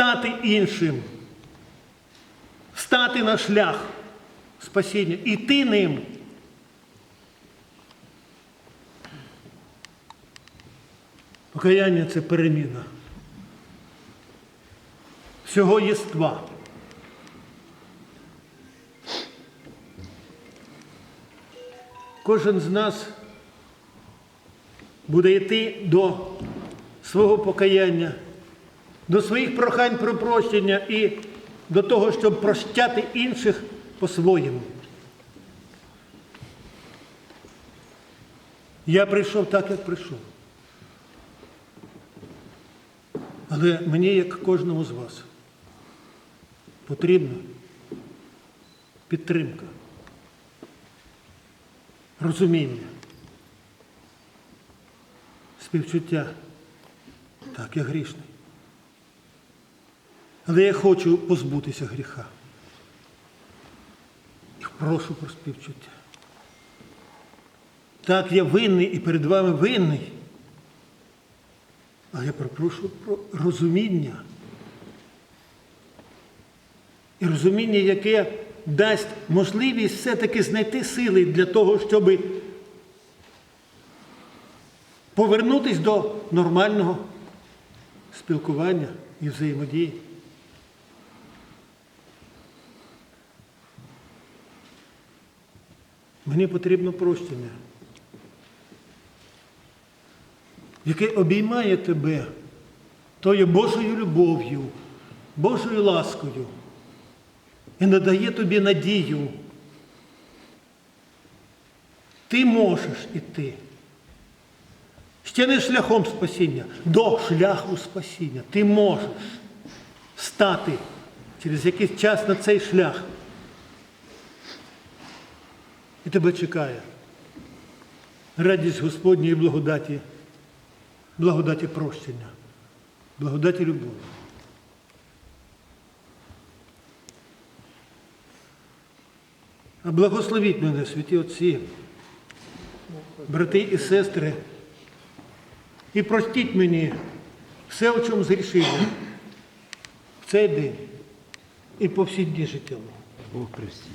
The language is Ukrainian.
стати іншим, стати на шлях спасіння, іти ним. Покаяння це переміна всього єства. Кожен з нас буде йти до свого покаяння, до своїх прохань про прощення і до того, щоб прощати інших по-своєму. Я прийшов так, як прийшов. Але мені, як кожному з вас, потрібна підтримка, розуміння, співчуття. Так, я грішний. Але я хочу позбутися гріха. І прошу про співчуття. Так, я винний і перед вами винний. Але я прошу про розуміння. І розуміння, яке дасть можливість все-таки знайти сили для того, щоб повернутися до нормального спілкування і взаємодії. Мені потрібно прощення, яке обіймає тебе тою Божою любов'ю, Божою ласкою і надає тобі надію. Ти можеш іти. Ще не шляхом спасіння, до шляху спасіння. Ти можеш стати через якийсь час на цей шлях. І тебе чекає радість Господньої благодаті, благодаті прощення, благодаті любові. А благословіть мене, святі отці, брати і сестри, і простіть мені все, у чому зрішив я в цей день і по всі дні життя. Бог простить.